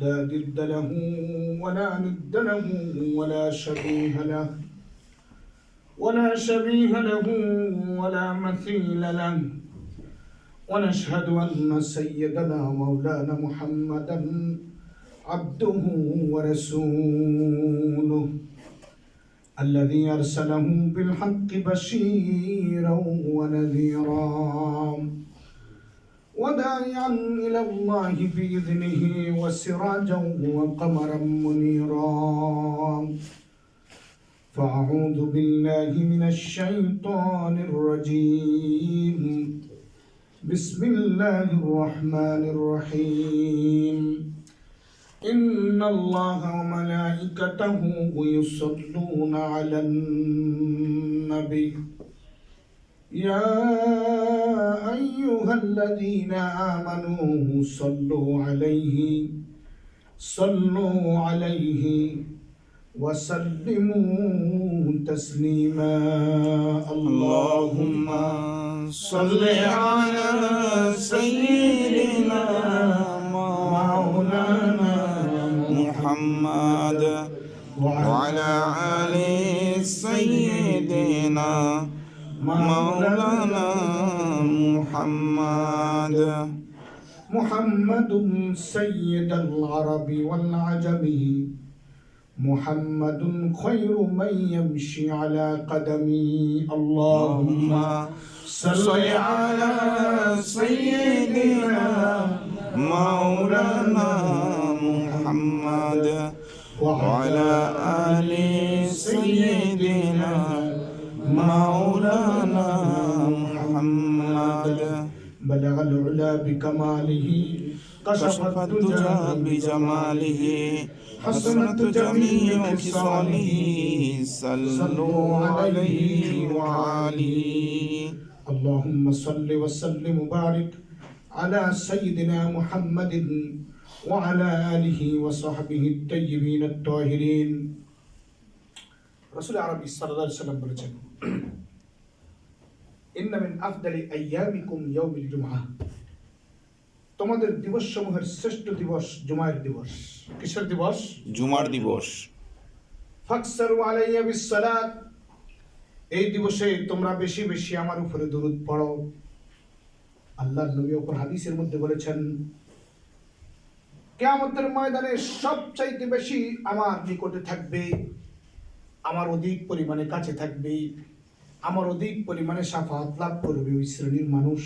لا ضد له ولا ند له ولا شبيه له ولا شبيه له ولا مثيل له. ونشهد أن سيدنا مولانا محمدا عبده ورسوله الذي أرسله بالحق بشيرا ونذيرا. وداعيا إلى الله بإذنه وسراجا وقمرا منيرا. فأعوذ بالله من الشيطان الرجيم. بسم الله الرحمن الرحيم. إن الله وملائكته يصلون على النبي. يا أيها الذين آمنوا صلوا عليه صلوا عليه وسلموا تسليما. اللهم صل على سيدنا مولانا محمد وعلى آل سيدنا مولانا محمد. محمد سيد العرب والعجم. محمد خير من يمشي على قدمي اللهم صل على سيدنا مولانا محمد وعلى آل سيدنا مولانا العلا بكماله كشف الدجى بجماله حسنت جميع خصاله صلوا عليه وعليه اللهم صل وسلم وبارك على سيدنا محمد وعلى آله وصحبه الطيبين الطاهرين رسول عربي صلى الله عليه وسلم বলেছেন ইন্না মিন আফদালি আইয়ামিকুম ইয়াউমিল জুমআ তোমাদের দিবসসমূহের শ্রেষ্ঠ দিবস জুমার দিবস। কিসের দিবস? জুমার দিবস। ফাকসারু আলাইয়া বিসসালাত। এই দিবসে তোমরা বেশি বেশি আমার উপরে দরুদ পড়ো। আল্লাহর নবী উপর হাদিসের মধ্যে বলেছেন কেয়ামতের ময়দানে সবচাইতে বেশি আমার নিকটে থাকবে আমার অধিক পরিমাণে কাছে থাকবে। আমার অধিক পরিমাণে সাফাত লাভ করবে ওই শ্রেণির মানুষ।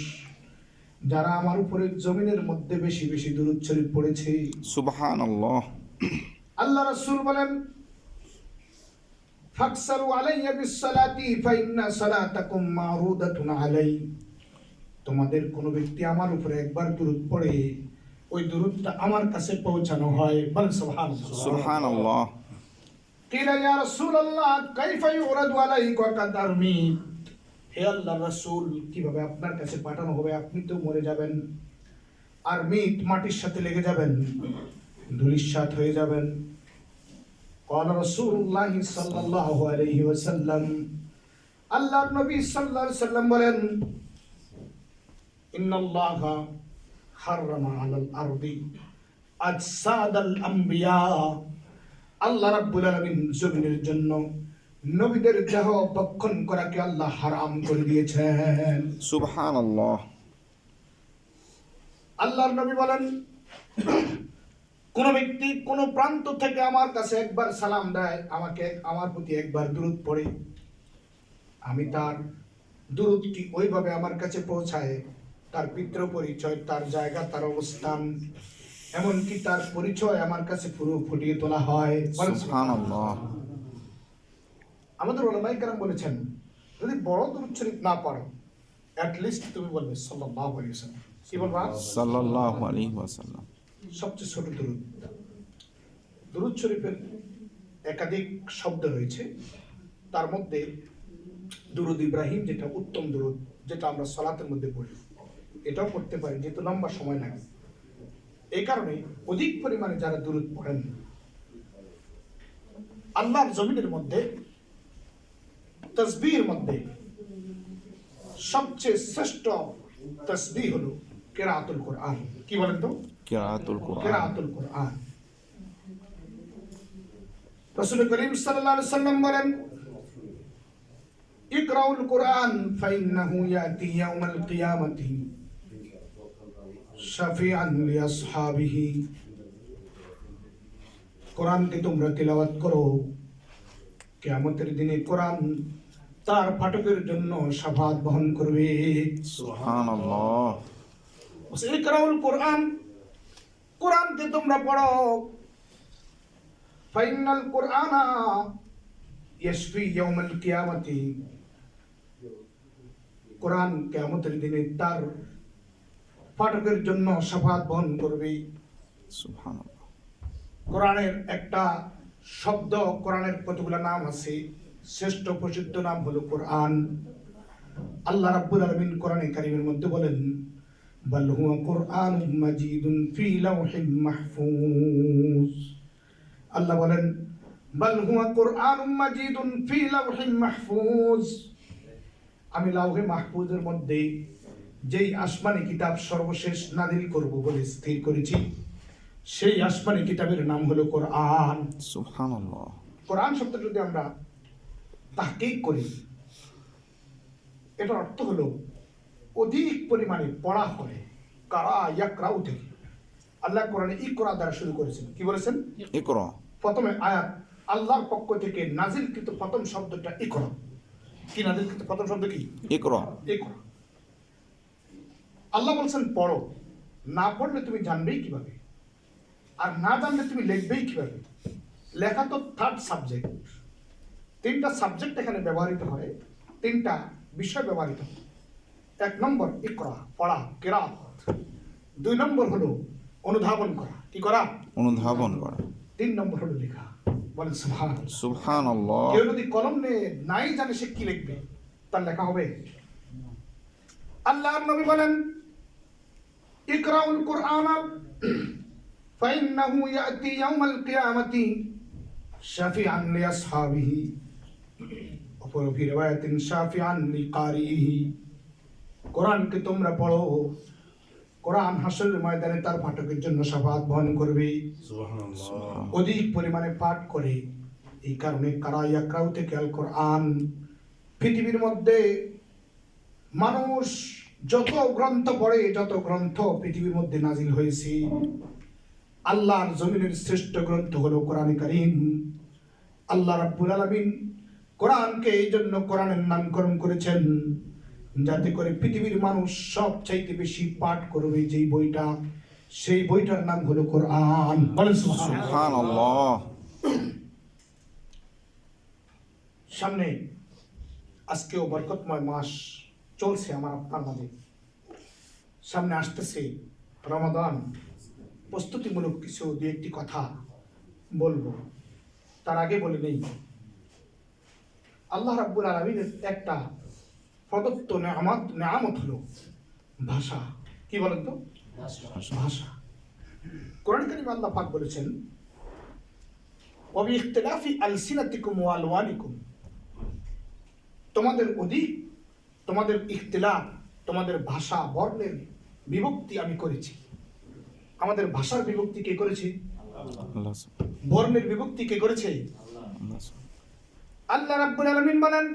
যারা আমার উপরে জমিনের মধ্যে বেশি বেশি দূরত শরীফ পড়েছে। সুবহানাল্লাহ। আল্লাহ রাসূল বলেন ফাকসারু আলাইয়া বিসসালাতি ফাইন্না সালাতাকুম মারুদাতুন আলাই তোমাদের কোন ব্যক্তি আমার উপরে একবার দরুদ পড়ে ওই দরুদটা আমার কাছে পৌঁছানো হয়। বলেন সুবহানাল্লাহ। সুবহানাল্লাহ। কিলা ইয়া রাসূলুল্লাহ কাইফা ইউরাদু আলাইকা কাদারমি হে আল্লাহ রাসূল কিভাবে আপনার কাছে পাঠানো হবে আপনি তো মরে যাবেন আর মিট মাটির সাথে লেগে যাবেন ধুলিস্বাত হয়ে যাবেন قال رسول الله صلى الله عليه وسلم আল্লাহ নবী সাল্লাল্লাহু আলাইহি সাল্লাম বলেন ইন্ন আল্লাহ হারামা আলাল আরদি আজসাদাল আম্বিয়া আল্লাহ রাব্বুল আলামিন জমিনের জন্য নবীদের দেহ ভক্ষণ করাকে আল্লাহ হারাম করে দিয়েছেন। সুবহানাল্লাহ। আল্লাহর নবী বলেন কোন ব্যক্তি কোন প্রান্ত থেকে আমার কাছে একবার সালাম দেয় আমাকে আমার প্রতি একবার দূরত পড়ে। আমি তার দূরতটি ওইভাবে আমার কাছে পৌঁছায়? তার পিতৃ পরিচয় তার জায়গা তার অবস্থান। এমনকি তার পরিচয় আমার কাছে পুরো ফুটিয়ে তোলা হয়। আমাদের ওলামাই কারাম বলেছেন যদি বড় দূরত শরীফ না পারো অ্যাট লিস্ট তুমি বলবে সাল্লাল্লাহু আলাইহি ওয়াসাল্লাম। কি বলবা সাল্লাল্লাহু আলাইহি ওয়াসাল্লাম। সবচেয়ে ছোট দূরত দুরুদ শরীফের একাধিক শব্দ রয়েছে। তার মধ্যে দুরুদ ইব্রাহিম যেটা উত্তম দুরুদ যেটা আমরা সলাতের মধ্যে পড়ি। এটাও পড়তে পারি যেহেতু লম্বা সময় লাগে। এই কারণে অধিক পরিমাণে যারা দুরুদ পড়েন আল্লাহর জমিনের মধ্যে তসবির মধ্যে সবচেয়ে শ্রেষ্ঠ তসবি হলো কেরাতুল কোরআন। কি বলেন তো? কিরাতুল কোরআন। কেরাতুল কোরআন। রাসূল করিম সাল্লাল্লাহু আলাইহি সাল্লাম বলেন ইকরাউল কোরআন ফাইন্নাহু ইয়াতি ইয়াউমাল কিয়ামাতি। শাফিআন লিআসহাবিহি কোরআনকে তোমরা তিলাওয়াত করো। কিয়ামতের দিনে কোরআন তার পাঠকের জন্য শাফাত বহন করবে। সুবহানাল্লাহ। ইকরাউল কোরআন কোরআনকে তোমরা পড়ো। ফাইনাল কোরআনা ইয়াশফি ইয়াউমাল কিয়ামতি। কোরআন কিয়ামতের দিনে তার পাঠকের জন্য শাফাত বহন করবে। কোরআনের একটা শব্দ কোরআনের কতগুলো নাম আছে? শ্রেষ্ঠ প্রসিদ্ধ নাম হলো কোরআন। আল্লাহ রাব্বুল আলামিন কোরআনে কারীমের মধ্যে বলেন বাল হুয়া কোরআনুম মাজিদুন ফি লাওহিম মাহফুজ। আল্লাহ বলেন বাল হুয়া কোরআনুম মাজিদুন ফি লাওহিম মাহফুজ। আমি লাউহে মাহফুজের মধ্যে যেই আসমানি কিতাব সর্বশেষ নাদিল করব বলে স্থির করেছি সেই আসমানি কিতাবের নাম হলো কোরআন। সুবহানাল্লাহ। কোরআন শব্দ যদি আমরা তাহকিক করি এটার অর্থ হলো অধিক পরিমাণে পড়া হয় কারা ইয়াকরাউ থেকে। আল্লাহ কোরআনে ই করা দ্বারা শুরু করেছেন। কি বলেছেন? ইকরা। প্রথমে আয়াত আল্লাহর পক্ষ থেকে নাজিলকৃত প্রথম শব্দটা ইকরা। কি নাজিলকৃত প্রথম শব্দ কি? ইকরা। ইকরা। আল্লাহ বলছেন পড়ো। না পড়লে তুমি জানবেই কীভাবে। আর না জানলে তুমি লিখবেই কীভাবে। লেখা তো থার্ড সাবজেক্ট তিনটা সাবজেক্ট এখানে ব্যবহৃত হয়। তিনটা বিষয় ব্যবহৃত হয়। এক নম্বর ইকরা পড়া কেরাত। দুই নম্বর হলো অনুধাবন করা। কি করা? অনুধাবন করা। তিন নম্বর হলো লেখা। বলেন সুবহান সুবহানাল্লাহ। কেউ যদি কলম নিয়ে নাই জানে সে কি লিখবে? তার লেখা হবে। আল্লাহ নবী বলেন ইকরাউল কোরআন فإنه يأتي يوم القيامة شفيعا لأصحابه وفي رواية شافعا لقارئه কোরআনকে তোমরা পড়ো কোরআন হাসরের ময়দানে তার পাঠকের জন্য সাফাত বহন করবে অধিক পরিমাণে পাঠ করে এই কারণে কারাইয়াক্রাউ থেকে আল কোরআন পৃথিবীর মধ্যে মানুষ যত গ্রন্থ পড়ে যত গ্রন্থ পৃথিবীর মধ্যে নাজিল হয়েছে আল্লাহর জমিনের শ্রেষ্ঠ গ্রন্থ হলো কোরআন করিম। আল্লাহ রাব্বুল আলামিন কোরআনকে এই জন্য কোরআনের নামকরণ করেছেন যাতে করে পৃথিবীর মানুষ সব চাইতে বেশি পাঠ করবে যেই বইটা। সেই বইটার নাম হলো কোরআন। সামনে আজকেও বরকতময় মাস। চলছে আমার আপনার মাঝে। সামনে আসতেছে রমাদান। প্রস্তুতিমূলক কিছু দু একটি কথা বলব। তার আগে বলে নেই। আল্লাহ রাব্বুল আলমিনের একটা প্রদত্ত নামত নামত হলো ভাষা। কি বলেন তো? ভাষা। কোরআন করিম আল্লাহ পাক বলেছেন অবি ইখতলাফি আলসিনাতিকুম ওয়ালওয়ানিকুম তোমাদের অধিক তোমাদের ইখতিলাফ তোমাদের ভাষা বর্ণের বিভক্তি আমি করেছি। আমাদের ভাষার বিভক্তি কে করেছে? বর্ণের বিভক্তি কে করেছে? আল্লাহ রাব্বুল আলামিন বলেন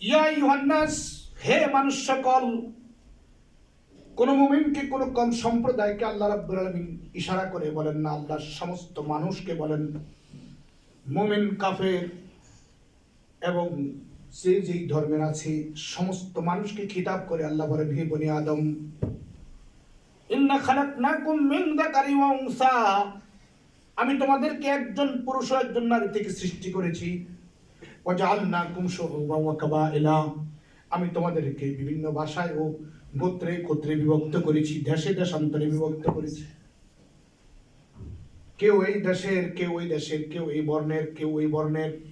ইয়া ইউহান্নাস হে মানুষ সকল কোন মুমিনকে কোন কম সম্প্রদায়কে আল্লাহ রাব্বুল আলামিন ইশারা করে বলেন না আল্লাহ সমস্ত মানুষকে বলেন মুমিন কাফের এবং যে যেই ধর্মের আছে, সমস্ত মানুষকে খিতাব করে আল্লাহ বলেন, হে বনি আদম, ইন্না খালাকনাকুম মিন যাকারি ওয়া উনসা। আমি তোমাদেরকে একজন পুরুষ ও একজন নারী থেকে সৃষ্টি করেছি। ওয়াজআলনাকুম শুউবান ওয়া কাবাইলা। আমি তোমাদেরকে বিভিন্ন ভাষায় ও গোত্রে গোত্রে বিভক্ত করেছি, দেশে দেশান্তরে বিভক্ত করেছি। কেউ এই দেশের, কেউ ওই দেশের, কেউ এই বর্ণের, কেউ ওই বর্ণের।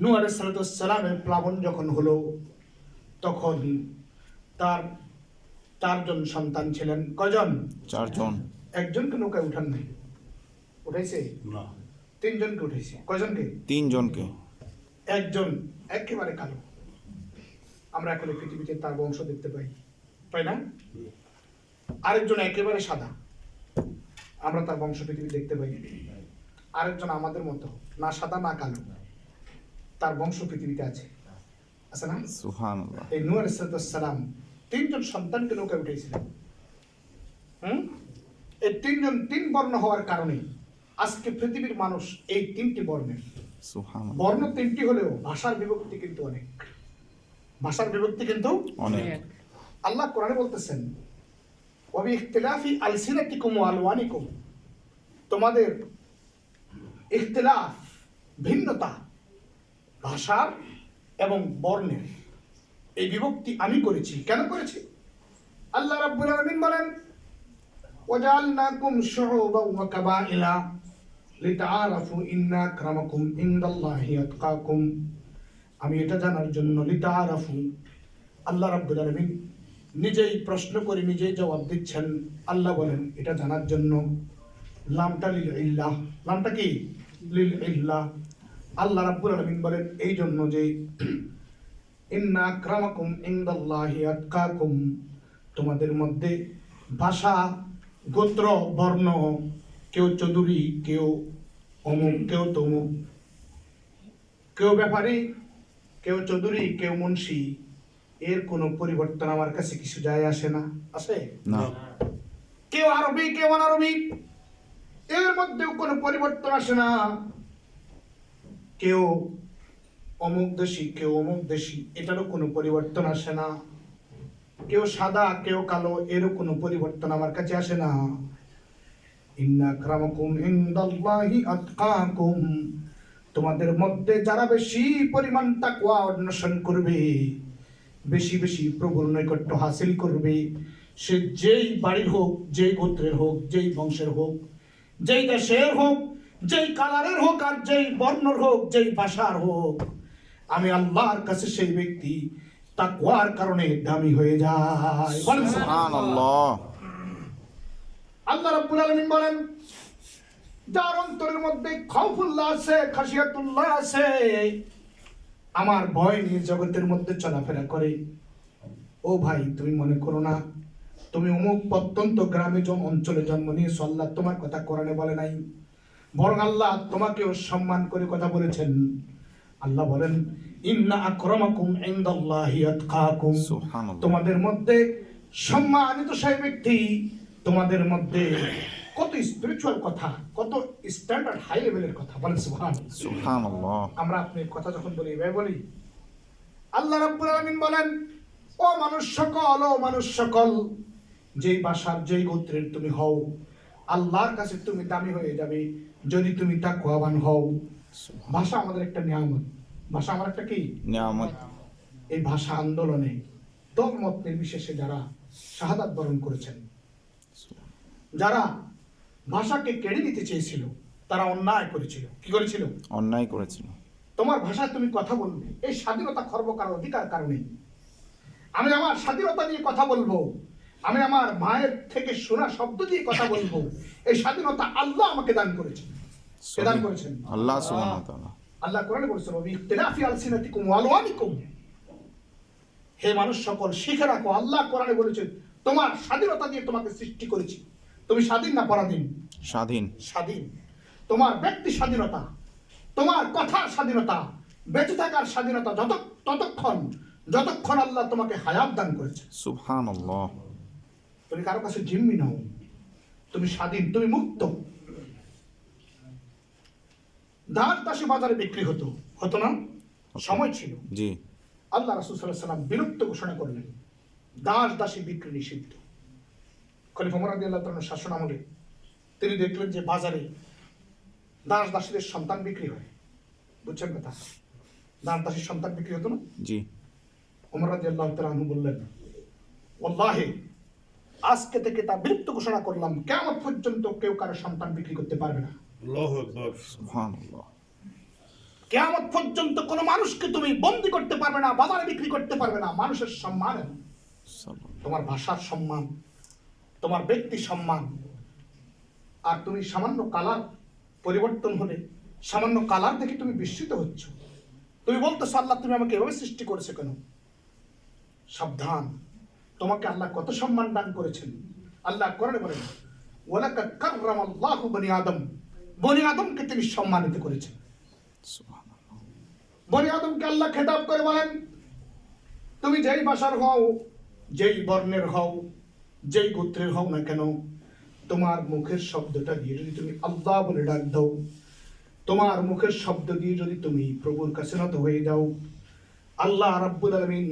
নূ আলাইসালামের প্লাবন যখন হলো তখন তার চারজন সন্তান ছিলেন। কজন চারজন। একজনকে নৌকায় উঠান নাই। উঠাইছে? না। তিনজনকে উঠেছে কয়জনকে? তিনজনকে। একজন একেবারে কালো। আমরা এখন পৃথিবীতে তার বংশ দেখতে পাই। পাই না? আরেকজন একেবারে সাদা। আমরা তার বংশ পৃথিবী দেখতে পাই। আরেকজন আমাদের মতো না সাদা না কালো। তার বংশ পৃথিবীতে আছে। আছে না? এই নূর সালাম তিনজন সন্তানকে নৌকায় উঠেছিলেন হুম? এই তিনজন তিন বর্ণ হওয়ার কারণে আজকে পৃথিবীর মানুষ এই তিনটি বর্ণের। বর্ণ তিনটি হলেও ভাষার বিভক্তি কিন্তু অনেক। ভাষার বিভক্তি কিন্তু অনেক। আল্লাহ কোরআনে বলতেছেন ওবি ইখতিলাফি আলসিনাতিকুম ওয়া আলওয়ানিকুম। তোমাদের ইখতিলাফ ভিন্নতা ভাষার এবং বর্ণের। এই বিভক্তি আমি করেছি। কেন করেছি? আল্লাহ রাব্বুল আলামিন বলেন ওয়াজআলনাকুম শুউবান ওয়া কাবাইলা লিতাআরাফু ইন্না আকরামাকুম ইনদাল্লাহি আতকাকুম। আমি এটা জানার জন্য লিতাআরাফু। আল্লাহ রাব্বুল আলামিন নিজেই প্রশ্ন করে নিজেই জবাব দিচ্ছেন। আল্লাহ বলেন, এটা জানার জন্য লামটা লিল ইল্লাহ। লামটা কি? লিল ইল্লাহ। আল্লাহ রাব্বুল আলামিন বলেন এই জন্য যে ইন্না আক্রামাকুম ইনদাল্লাহি আতকাকুম তোমাদের মধ্যে ভাষা গোত্র বর্ণ কেউ চৌধুরী কেউ অমুক কেউ তমুক কেউ ব্যাপারী কেউ চৌধুরী কেউ মুন্সি এর কোনো পরিবর্তন আমার কাছে কিছু যায় আসে না। আসে? না। কেউ আরবি কেউ অনারবি এর মধ্যেও কোনো পরিবর্তন আসে না। কেউ অমুক দেশি, কেউ অমুক দেশি, এটারও কোনো পরিবর্তন আসে না। কেউ সাদা, কেউ কালো, এরও কোনো পরিবর্তন আমার কাছে আসে না। তোমাদের মধ্যে যারা বেশি পরিমাণ তাকওয়া অন্বেষণ করবে, বেশি বেশি প্রবল নৈকট্য হাসিল করবে, সে যেই বাড়ির হোক, যেই গোত্রের হোক, যেই বংশের হোক, যেই দেশের হোক যেই কালারের হোক আর যেই বর্ণর হোক যেই ভাষার হোক আমি আল্লাহর কাছে সেই ব্যক্তি তাকওয়ার কারণে দামি হয়ে যায়। বলেন সুহান আল্লাহ রাব্বুল আলামিন বলেন যার অন্তরের মধ্যে খাউফুল্লাহ আছে খাসিয়াতুল্লাহ আছে আমার ভয় নিয়ে জগতের মধ্যে চলাফেরা করে। ও ভাই তুমি মনে করো না তুমি অমুক প্রত্যন্ত গ্রামে অঞ্চলে জন্ম নিয়েছো আল্লাহ তোমার কথা কোরআনে বলে নাই। বরং আল্লাহ তোমাকেও সম্মান করে কথা বলেছেন। আল্লাহ বলেন ইন্না আক্রমাকুম ইনদাল্লাহি আতকাকুম। তোমাদের মধ্যে সম্মানিত সেই ব্যক্তি তোমাদের মধ্যে কত স্পিরিচুয়াল কথা কত স্ট্যান্ডার্ড হাই লেভেলের কথা বলেন সুবহানাল্লাহ। আমরা আপনি কথা যখন বলি এভাবে বলি আল্লাহ রাব্বুল আলামিন বলেন ও মানুষ সকল ও মানুষ সকল যেই ভাষার যেই গোত্রের তুমি হও আল্লাহর কাছে তুমি দামি হয়ে যাবে। যদি তুমি তাকওয়াবান হও ভাষা আমাদের একটা নিয়ামত। ভাষা আমার একটা কি? নিয়ামত। এই ভাষা আন্দোলনে দলমত নির্বিশেষে যারা শাহাদাত বরণ করেছেন যারা ভাষাকে কেড়ে নিতে চেয়েছিল তারা অন্যায় করেছিল। কি করেছিল? অন্যায় করেছিল। তোমার ভাষায় তুমি কথা বলবে। এই স্বাধীনতা খর্ব করার অধিকার কারণে আমি আমার স্বাধীনতা নিয়ে কথা বলব। আমি আমার মায়ের থেকে শোনা শব্দ দিয়ে কথা বলব। এই স্বাধীনতা আল্লাহ আমাকে দান করেছেন। কে দান করেছেন? আল্লাহ আল্লাহ কোরআনে বলেছেন ইখতিলাফি আলসিনাতিকুম ওয়া আলওয়ানিকুম। হে মানুষ সকল শিখে রাখো আল্লাহ কোরআনে বলেছেন তোমার স্বাধীনতা দিয়ে তোমাকে সৃষ্টি করেছি। তুমি স্বাধীন না পরাধীন? স্বাধীন। স্বাধীন। তোমার ব্যক্তি স্বাধীনতা তোমার কথার স্বাধীনতা বেঁচে থাকার স্বাধীনতা যত ততক্ষণ যতক্ষণ আল্লাহ তোমাকে হায়াত দান করেছে সুবহানাল্লাহ। তুমি কারও কাছে জিম্মি নও। তুমি স্বাধীন তুমি মুক্ত। দাস দাসী বাজারে বিক্রি হতো। হতো না? সময় ছিল। জি। আল্লাহ রাসুল সাল্লাহ সাল্লাম বিলুপ্ত ঘোষণা করলেন। দাস দাসী বিক্রি নিষিদ্ধ। খলিফা মোরাদি আল্লাহ তাআলার শাসন আমলে তিনি দেখলেন যে বাজারে দাস দাসীদের সন্তান বিক্রি হয়। বুঝছেন কথা? দাস দাসীর সন্তান বিক্রি হতো না? জি। ওমর রাজি আল্লাহ আনহু বললেন ওয়াল্লাহি আজকে থেকে তা বিলুপ্ত ঘোষণা করলাম। কেমন পর্যন্ত কেউ কারও সন্তান বিক্রি করতে পারবে না। কেমন পর্যন্ত কোনো মানুষকে তুমি বন্দি করতে পারবে না বাজারে বিক্রি করতে পারবে না। মানুষের সম্মান তোমার ভাষার সম্মান তোমার ব্যক্তি সম্মান। আর তুমি সামান্য কালার পরিবর্তন হলে সামান্য কালার দেখে তুমি বিস্মিত হচ্ছ। তুমি বলতো আল্লাহ তুমি আমাকে এভাবে সৃষ্টি করেছে কেন? সাবধান। তোমাকে আল্লাহ কত সম্মান দান করেছেন? আল্লাহ কোরআনে বলেন ওয়ালাকাদ কাররামাল্লাহু বনি আদম। বনি আদমকে তিনি সম্মানিত করেছেন। বনি আদমকে আল্লাহ খেতাব করে বলেন তুমি যেই ভাষার হও যেই বর্ণের হও যেই গোত্রের হও না কেন তোমার মুখের শব্দটা দিয়ে যদি তুমি আল্লাহ বলে ডাক দাও তোমার মুখের শব্দ দিয়ে যদি তুমি প্রভুর কাছে নত হয়ে যাও আল্লাহ রাব্বুল আলামিন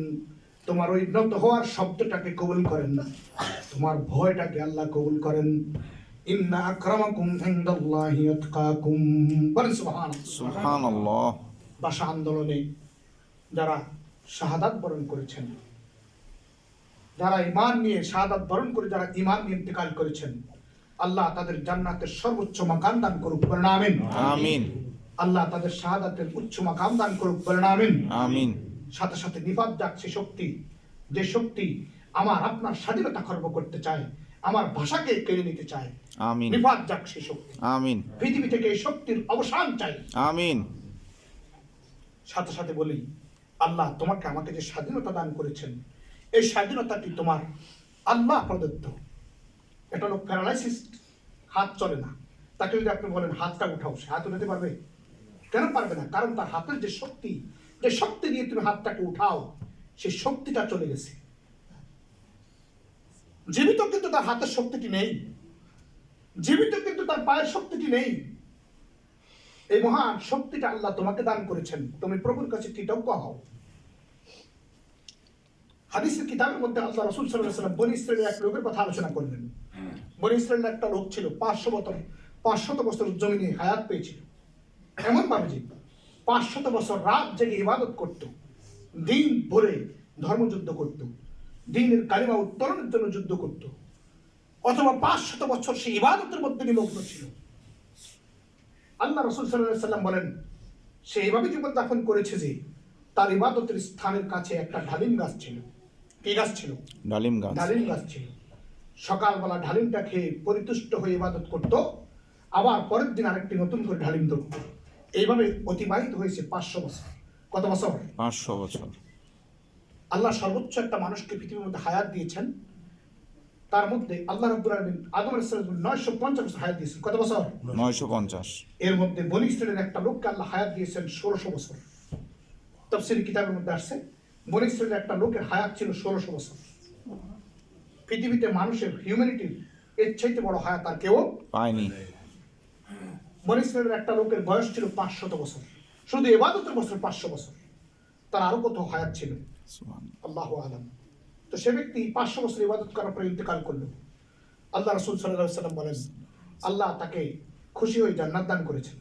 তোমার ওই নত হওয়ার শব্দটাকে কবুল করেন না। তোমার ভয়টাকে আল্লাহ কবুল করেন। ইন্না আকরামাকুম ইনদাল্লাহি আতকাকুম। বলেন সুবহানাল্লাহ। সুবহানাল্লাহ। ভাষা আন্দোলনে যারা শাহাদাত বরণ করেছেন যারা ইমান নিয়ে শাহাদাত বরণ করে যারা ইমান নিয়ে ইন্তেকাল করেছেন আল্লাহ তাদের জান্নাতের সর্বোচ্চ মাকাম দান করুক বলেন আমিন। আমিন। আল্লাহ তাদের শাহাদাতের উচ্চ মাকাম দান করুক বলেন আমিন। আমিন। সাথে সাথে নিপাত যাচ্ছে শক্তি। যে শক্তি আমার আপনার স্বাধীনতা খর্ব করতে চায় আমার ভাষাকে কেড়ে নিতে চায় আমিন। নিপাত যাক সে শক্তি। আমিন। পৃথিবী থেকে এই শক্তির অবসান চাই। আমিন। সাথে সাথে বলি আল্লাহ তোমাকে আমাকে যে স্বাধীনতা দান করেছেন এই স্বাধীনতাটি তোমার আল্লাহ প্রদত্ত। এটা লোক প্যারালাইসিস হাত চলে না। তাকে যদি আপনি বলেন হাতটা উঠাও সে হাত উঠাতে পারবে? কেন পারবে না? কারণ তার হাতের যে শক্তি যে শক্তি দিয়ে তুমি হাতটাকে উঠাও সেই শক্তিটা চলে গেছে। জীবিত কিন্তু তার হাতের শক্তিটি নেই। জীবিত কিন্তু তার পায়ের শক্তিটি নেই। এই মহান শক্তিটা আল্লাহ তোমাকে দান করেছেন। তুমি প্রভুর কাছে কৃতজ্ঞ হও। হাদিসের কিতাবের মধ্যে আল্লাহ রসুল সাল্লাম বনি ইসরায়েলের এক লোকের কথা আলোচনা করলেন। বনি ইসরায়েলের একটা লোক ছিল পাঁচশো বছর পাঁচশত বছর জমিনে হায়াত পেয়েছিল। এমন ভাবে যে পাঁচশত বছর রাত জেগে ইবাদত করত দিন ভরে ধর্মযুদ্ধ করত দিনের কালিমা উত্তরণের জন্য যুদ্ধ করত অথবা পাঁচশত বছর সে ইবাদতের মধ্যে নিমগ্ন ছিল। আল্লাহ রসুল সাল্লাহ সাল্লাম বলেন সে এইভাবে জীবনযাপন করেছে যে তার ইবাদতের স্থানের কাছে একটা ঢালিম গাছ ছিল। কি গাছ ছিল? ডালিম গাছ। ডালিম গাছ ছিল। সকালবেলা ঢালিমটা খেয়ে পরিতুষ্ট হয়ে ইবাদত করত আবার পরের দিন আরেকটি নতুন করে ঢালিম ধরত। এইভাবে অতিবাহিত হয়েছে পাঁচশো বছর। কত বছর? পাঁচশো বছর। আল্লাহ সর্বোচ্চ একটা মানুষকে পৃথিবীর মধ্যে হায়াত দিয়েছেন। তার মধ্যে আল্লাহ রব্বুল আলমিন আদম আলাইসালাম নয়শো পঞ্চাশ বছর হায়াত দিয়েছেন। কত বছর? নয়শো পঞ্চাশ। এর মধ্যে বনি ইসরায়েলের একটা লোককে আল্লাহ হায়াত দিয়েছেন ষোলোশো বছর। তফসিলি কিতাবের মধ্যে আসছে বনি ইসরায়েলের একটা লোকের হায়াত ছিল ষোলোশো বছর। পৃথিবীতে মানুষের হিউম্যানিটির এর চাইতে বড় হায়াত আর কেউ পায়নি। বনি ইসরায়েলের একটা লোকের বয়স ছিল পাঁচশত বছর। শুধু এবাদতের বছর পাঁচশো বছর। তার আরও কত হায়াত ছিল? আল্লাহ আলম। তো সে ব্যক্তি পাঁচশো বছর ইবাদত করার পরে ইন্তেকাল করল। আল্লাহ রসুল সাল্লাহ সাল্লাম বলেন আল্লাহ তাকে খুশি হয়ে জান্নাত দান করেছেন।